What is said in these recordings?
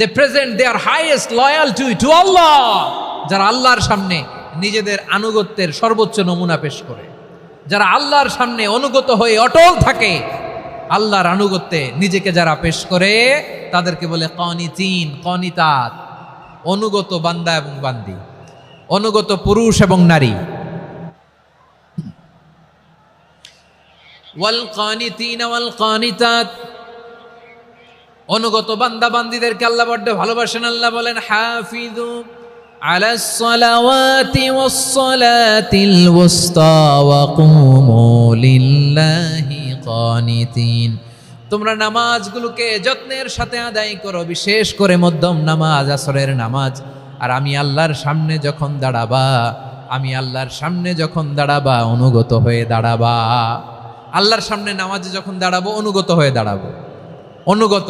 to present they present their highest to to Allah, যারা আল্লাহর সামনে নিজেদের আনুগত্যের সর্বোচ্চ নমুনা পেশ করে। যারা আল্লাহর সামনে অনুগত হয়ে অটল থাকে, আল্লাহর আনুগত্যে নিজেকে যারা পেশ করে, তাদেরকে বলে কনিতিন, কনিতাত, অনুগত বান্দা এবং বান্দি, অনুগত পুরুষ এবং নারী। ওয়াল কানিতিন ওয়াল কানিতাত অনুগত বান্দা বান্দিদেরকে আল্লাহ বড্ড ভালোবাসেন আল্লাহ বলেন হাফিজু على الصلوات والصلاة الوسطى وقوموا لله قانتين তোমরা নামাজগুলোকে যত্নের সাথে আদায় করো বিশেষ করে মধ্যম নামাজ আসরের নামাজ আর আমি আল্লাহর সামনে যখন দাঁড়াবা আমি আল্লাহর সামনে যখন দাঁড়াবা অনুগত হয়ে দাঁড়াবা আল্লাহর সামনে নামাজে যখন দাঁড়াবো অনুগত হয়ে দাঁড়াবো অনুগত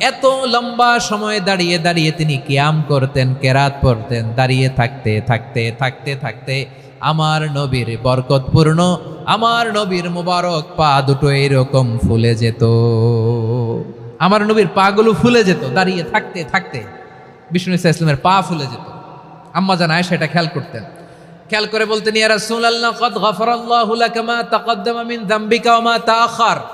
এত লম্বা সময় দাঁড়িয়ে দাঁড়িয়ে তিনি কিয়াম করতেন, কেরাত পড়তেন, দাঁড়িয়ে থাকতে থাকতে থাকতে থাকতে আমার নবীর বরকতপূর্ণ আমার নবীর মুবারক পা দুটো এরকম ফুলে যেত। আমার নবীর পাগুলো ফুলে যেত, দাঁড়িয়ে থাকতে থাকতে বিষ্ণু ইসা ইসলামের পা ফুলে যেত। আম্মা জান আয়েশা এটা খেয়াল করতেন। খেয়াল করে বলতেন, ইয়া রাসূলুল্লাহ, কদ গফরাল্লাহু লাকা মা তাকদ্দামা মিন যামবিকা ওয়া মা তাআখার।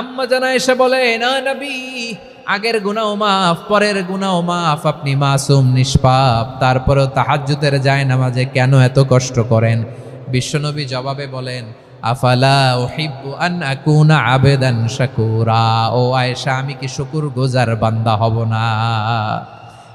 আম্মা জানা এসে বলে, না নবী, আগের গুনাও মাফ, পরের গুনাও মাফ, আপনি মাসুম, নিষ্পাপ, তারপরেও তাহাজ্জুতের যায় নামাজে কেন এত কষ্ট করেন? বিশ্বনবী জবাবে বলেন, আফালা ও আয়েশা, আমি কি শুকুর গোজার বান্দা হব না?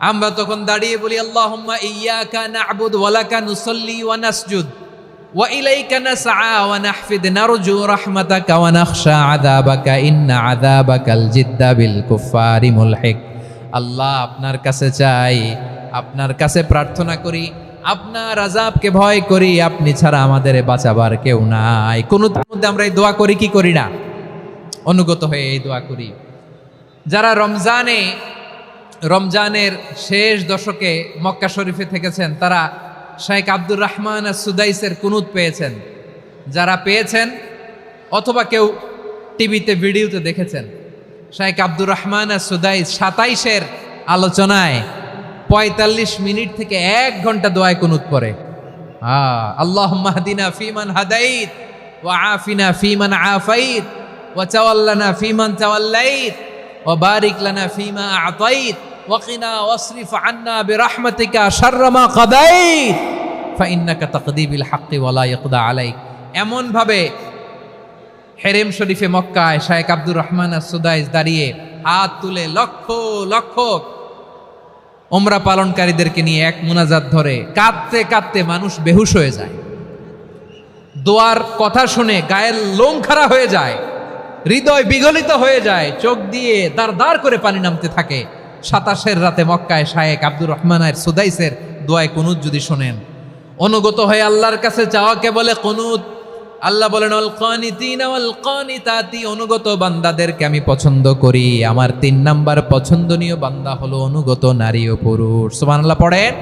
আমরা তখন দাঁড়িয়ে বলি ওয়া লাকা নুসাল্লি ওয়া আল্লাহ আপনার কাছে চাই, আপনার কাছে প্রার্থনা করি, আপনার আজাবকে ভয় করি, আপনি ছাড়া আমাদের বাঁচাবার কেউ নাই। কোন মধ্যে আমরা এই দোয়া করি, কি করি না? অনুগত হয়ে এই দোয়া করি। যারা রমজানে রমজানের শেষ দশকে মক্কা শরীফে থেকেছেন, তারা শেখ আব্দুর রহমান আর সুদাইসের কুনুত পেয়েছেন। যারা পেয়েছেন অথবা কেউ টিভিতে, ভিডিওতে দেখেছেন, শাইখ আব্দুর রহমান আর সুদাইস সাতাইশের আলোচনায় পঁয়তাল্লিশ মিনিট থেকে এক ঘণ্টা দোয়ায় কুনুত পরে আল্লাহ মাহদিনা ফিমান হাদাইত ও আফিনা ফিমান আফাইত ও চাওয়াল্লানা ফিমান চাওয়াল্লাইত ও বারিকলানা ফিমা আতাইত। ওয়াকিনা ওয়াসরিফ আন্না বেরাহমাতিকা সাররামা কাদাই ফাইন্নাকা তাকদিবিল হাক্কি ওয়ালা ইয়াকদা আলাইক। এমনভাবে হেরেম শরীফে মক্কায় শায়েক আব্দুর রহমান সুদাইস দাঁড়িয়ে হাত তুলে লক্ষ লক্ষ ওমরা পালনকারীদেরকে নিয়ে এক মোনাজাত ধরে কাঁদতে কাঁদতে মানুষ বেহুশ হয়ে যায়। দোয়ার কথা শুনে গায়ের লোম খাড়া হয়ে যায়, হৃদয় বিগলিত হয়ে যায়, চোখ দিয়ে দাঁড় দাঁড় করে পানি নামতে থাকে। সাতাশের রাতে মক্কায় শায়েক আব্দুর রহমানের সুদাইসের দোয়ায় কুনুত যদি শোনেন। অনুগত হয়ে আল্লাহর কাছে চাওয়াকে বলে কুনুত? আল্লাহ বলেন অনুগত বান্দাদেরকে আমি পছন্দ করি। আমার তিন নাম্বার পছন্দনীয় বান্দা হলো অনুগত নারী ও পুরুষ। সুবহানাল্লাহ, পড়েন।